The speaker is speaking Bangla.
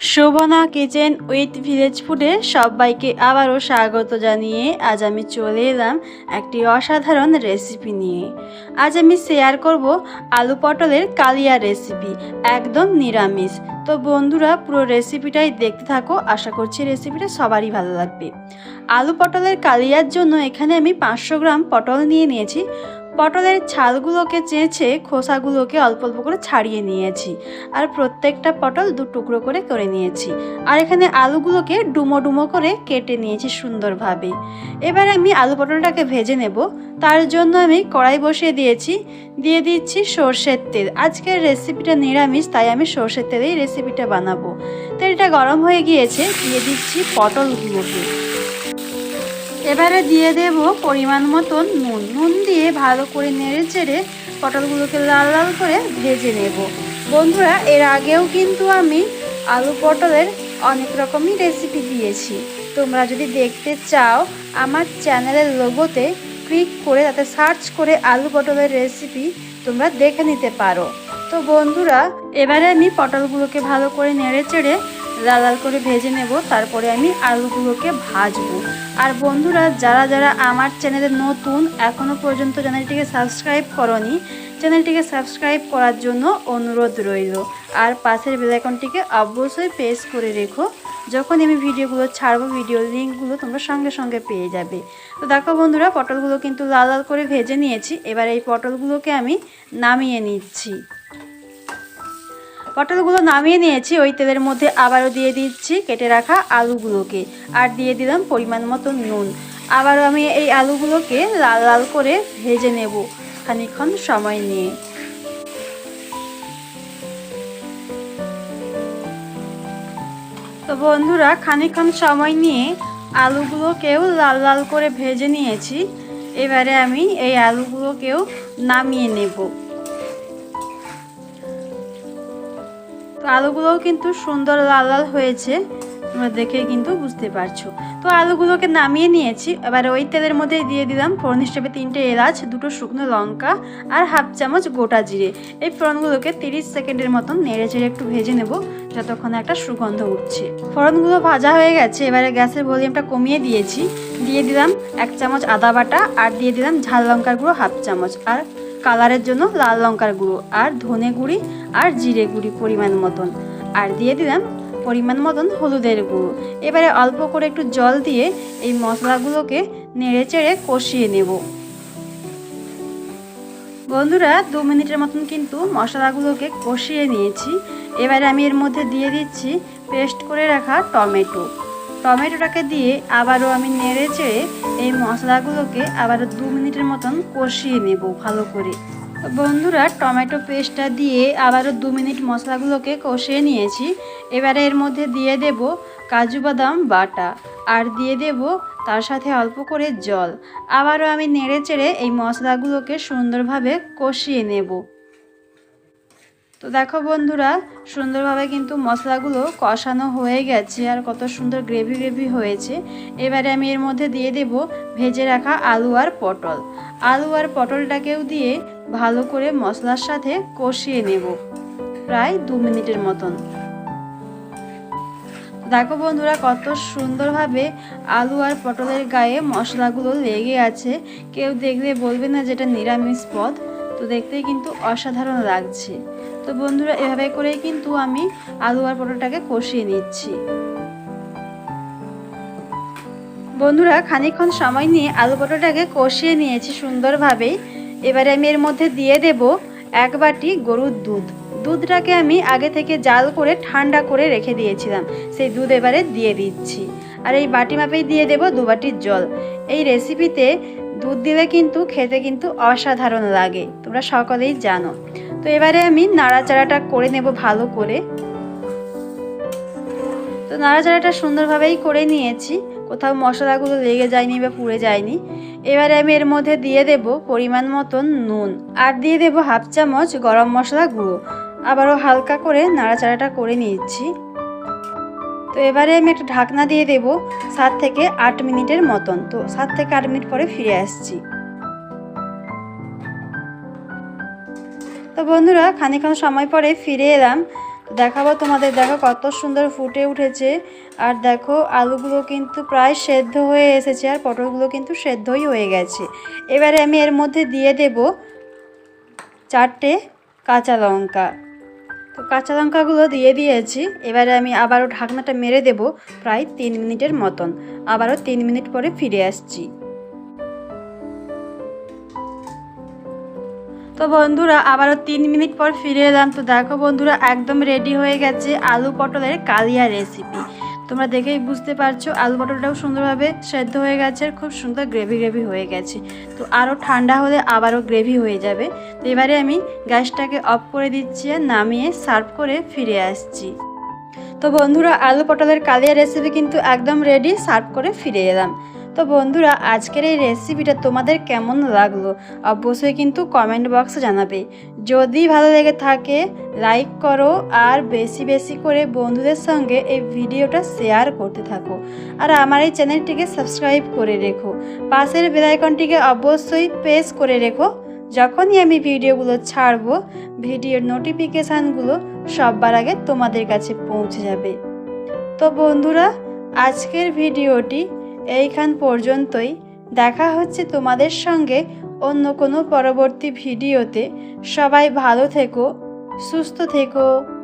শোভনা কিচেন উইথ ভিলেজ ফুডে সবাইকে আবারও স্বাগত জানিয়ে আজ আমি চলে এলাম একটি অসাধারণ রেসিপি নিয়ে। আজ আমি শেয়ার করব আলু পটলের কালিয়া রেসিপি, একদম নিরামিষ। তো বন্ধুরা, পুরো রেসিপিটাই দেখতে থাকো, আশা করছি রেসিপিটা সবারই ভালো লাগবে। আলু পটলের কালিয়ার জন্য এখানে আমি পাঁচশো গ্রাম পটল নিয়ে নিয়েছি। পটলের ছালগুলোকে চেঁচে খোসাগুলোকে অল্প অল্প করে ছাড়িয়ে নিয়েছি। আর প্রত্যেকটা পটল দু টুকরো করে করে নিয়েছি। আর এখানে আলুগুলোকে ডুমো ডুমো করে কেটে নিয়েছি সুন্দরভাবে। এবার আমি আলু পটলটাকে ভেজে নেব। তার জন্য আমি কড়াই বসিয়ে দিয়েছি। দিয়ে দিচ্ছি সর্ষের তেল। আজকের রেসিপিটা নিরামিষ, তাই আমি সর্ষের তেলেই রেসিপিটা বানাবো। তেলটা গরম হয়ে গিয়েছে। দিয়ে দিচ্ছি পটলগুলোকে। এবারে দিয়ে দেব পরিমাণ মতন নুন। নুন দিয়ে ভালো করে নেড়ে চেড়ে পটলগুলোকে লাল লাল করে ভেজে নেব। বন্ধুরা, এর আগেও কিন্তু আমি আলু পটলের অনেক রকমই রেসিপি দিয়েছি। তোমরা যদি দেখতে চাও, আমার চ্যানেলের লোগোতে ক্লিক করে তাতে সার্চ করে আলু পটলের রেসিপি তোমরা দেখে নিতে পারো। তো বন্ধুরা, এবারে আমি পটলগুলোকে ভালো করে নেড়ে চেড়ে লাল লাল করে ভেজে নেব, তারপরে আমি আলুগুলোকে ভাজবো। আর বন্ধুরা, যারা যারা আমার চ্যানেলে নতুন এখনও পর্যন্ত চ্যানেলটিকে সাবস্ক্রাইব করনি, চ্যানেলটিকে সাবস্ক্রাইব করার জন্য অনুরোধ রইল। আর পাশের বেলাইকনটিকে অবশ্যই প্রেস করে রেখো। যখন আমি ভিডিওগুলো ছাড়বো ভিডিও লিঙ্কগুলো তোমরা সঙ্গে সঙ্গে পেয়ে যাবে। তো দেখো বন্ধুরা, পটলগুলো কিন্তু লাল লাল করে ভেজে নিয়েছি। এবার এই পটলগুলোকে আমি নামিয়ে নিচ্ছি। পটলগুলো নামিয়ে নিয়েছি, ওই তেলের মধ্যে আবারও দিয়ে দিচ্ছি কেটে রাখা আলুগুলোকে। আর দিয়ে দিলাম পরিমাণ মতো নুন। আবারও আমি এই আলুগুলোকে লাল লাল করে ভেজে নেব খানিক্ষণ সময় নিয়ে। তো বন্ধুরা খানিক্ষণ সময় নিয়ে আলুগুলোকেও লাল লাল করে ভেজে নিয়েছি। এবারে আমি এই আলুগুলোকেও নামিয়ে নেব। আলুগুলোও কিন্তু সুন্দর লাল লাল হয়েছে। তোমরা দেখে কিন্তু বুঝতে পারছ। তো আলুগুলোকে নামিয়ে নিয়েছি। এবার ওই তেলের মধ্যে দিয়ে দিলাম ফোড়ন হিসেবে তিনটে এলাচ, দুটো শুকনো লঙ্কা আর হাফ চামচ গোটা জিরে। এই ফোড়নগুলোকে তিরিশ সেকেন্ডের মতন নেড়ে চেড়ে একটু ভেজে নেব, যতক্ষণ একটা সুগন্ধ উঠছে। ফোড়নগুলো ভাজা হয়ে গেছে, এবারে গ্যাসের ভলিউমটা কমিয়ে দিয়েছি। দিয়ে দিলাম এক চামচ আদা বাটা আর দিয়ে দিলাম ঝাল লঙ্কার গুঁড়ো হাফ চামচ। আর কালারের জন্য লাল লঙ্কার গুঁড়ো আর ধনে গুঁড়ি আর জিরে গুঁড়ি পরিমাণ মতন। আর দিয়ে দিলাম পরিমাণ মতন হলুদের গুঁড়ো। এবারে অল্প করে একটু জল দিয়ে এই মশলাগুলোকে নেড়ে চেড়ে কষিয়ে নেব। বন্ধুরা, দু মিনিটের মতন কিন্তু মশলাগুলোকে কষিয়ে নিয়েছি। এবারে আমি এর মধ্যে দিয়ে দিচ্ছি পেস্ট করে রাখা টমেটো। টমেটোটাকে দিয়ে আবারও আমি নেড়ে চেড়ে এই মশলাগুলোকে আবারও দু মিনিটের মতন কষিয়ে নেব ভালো করে। বন্ধুরা, টমেটো পেস্টটা দিয়ে আবারও দু মিনিট মশলাগুলোকে কষিয়ে নিয়েছি। এবারে এর মধ্যে দিয়ে দেব কাজু বাদাম বাটা আর দিয়ে দেব তার সাথে অল্প করে জল। আবারও আমি নেড়ে চেড়ে এই মশলাগুলোকে সুন্দরভাবে কষিয়ে নেব। তো দেখো বন্ধুরা, সুন্দরভাবে কিন্তু মশলাগুলো কষানো হয়ে গেছে আর কত সুন্দর গ্রেভি গ্রেভি হয়েছে। এবারে আমি এর মধ্যে দিয়ে দেব ভেজে রাখা আলু আর পটল। আলু আর পটলটাকেও দিয়ে ভালো করে মশলার সাথে কষিয়ে নেব প্রায় দু মিনিটের মতন। দেখো বন্ধুরা, কত সুন্দরভাবে আলু আর পটলের গায়ে মশলাগুলো লেগে আছে। কেউ দেখলে বলবে না যেটা নিরামিষ পদ। তো দেখতেই কিন্তু অসাধারণ লাগছে। তো বন্ধুরা, এভাবে করেই কিন্তু আমি আলু আর পটলটাকে কষিয়ে নিচ্ছি। বন্ধুরা খানিক্ষণ সময় নিয়ে আলু পটলটাকে কষিয়ে নিয়েছি সুন্দরভাবেই। এবারে আমি এর মধ্যে দিয়ে দেব এক বাটি গরুর দুধ। দুধটাকে আমি আগে থেকে জাল করে ঠান্ডা করে রেখে দিয়েছিলাম। সেই দুধ এবারে দিয়ে দিচ্ছি। আর এই বাটি মাপেই দিয়ে দেব দু বাটির জল। এই রেসিপিতে দুধ দিলে কিন্তু খেতে কিন্তু অসাধারণ লাগে, তোমরা সকলেই জানো। তো এবারে আমি নাড়াচাড়াটা করে নেব ভালো করে। তো নাড়াচাড়াটা সুন্দরভাবেই করে নিয়েছি, কোথাও মশলাগুলো লেগে যায়নি বা পুড়ে যায়নি। এবারে আমি এর মধ্যে দিয়ে দেব পরিমাণ মতন নুন, আর দিয়ে দেব হাফ চামচ গরম মশলা গুঁড়ো। আবারও হালকা করে নাড়াচাড়াটা করে নিচ্ছি। তো এবারে আমি একটা ঢাকনা দিয়ে দেব সাত থেকে আট মিনিটের মতন। তো সাত থেকে আট মিনিট পরে ফিরে আসছি। তো বন্ধুরা খানিক্ষণ সময় পরে ফিরে এলাম। দেখাবো তোমাদের, দেখো কত সুন্দর ফুটে উঠেছে। আর দেখো, আলুগুলো কিন্তু প্রায় সেদ্ধ হয়ে এসেছে আর পটলগুলো কিন্তু সেদ্ধই হয়ে গেছে। এবারে আমি এর মধ্যে দিয়ে দেব চারটে কাঁচা লঙ্কা। তো কাঁচা লঙ্কাগুলো দিয়ে দিয়েছি। এবারে আমি আবারও ঢাকনাটা মেরে দেব প্রায় তিন মিনিটের মতন। আবারও তিন মিনিট পরে ফিরে আসছি। তো বন্ধুরা, আবারও তিন মিনিট পর ফিরে এলাম। তো দেখো বন্ধুরা, একদম রেডি হয়ে গেছে আলু পটলের কালিয়া রেসিপি তোমরা দেখেই বুঝতে পারছ আলু পটলটাও সুন্দরভাবে সেদ্ধ হয়ে গেছে আর খুব সুন্দর গ্রেভি গ্রেভি হয়ে গেছে। তো আরও ঠান্ডা হলে আবারও গ্রেভি হয়ে যাবে। তো এবারে আমি গ্যাসটাকে অফ করে দিচ্ছি আর নামিয়ে সার্ভ করে ফিরে আসছি। তো বন্ধুরা আলু পটলের কালিয়া রেসিপি কিন্তু একদম রেডি সার্ভ করে ফিরে এলাম। তো বন্ধুরা, আজকের এই রেসিপিটা তোমাদের কেমন লাগল? অবশ্যই কিন্তু কমেন্ট বক্সে জানাবে। যদি ভালো লেগে থাকে লাইক করো আর বেশি বেশি করে বন্ধুদের সঙ্গে এই ভিডিওটা শেয়ার করতে থাকো। আর আমার এই চ্যানেলটিকে সাবস্ক্রাইব করে রেখো। পাশের বেলাইকনটিকে অবশ্যই প্রেস করে রেখো। যখনই আমি ভিডিওগুলো ছাড়বো ভিডিওর নোটিফিকেশানগুলো সবার আগে তোমাদের কাছে পৌঁছে যাবে। তো বন্ধুরা, আজকের ভিডিওটি এইখান পর্যন্তই। দেখা হচ্ছে তোমাদের সঙ্গে অন্য কোনো পরবর্তী ভিডিওতে। সবাই ভালো থেকো, সুস্থ থেকো।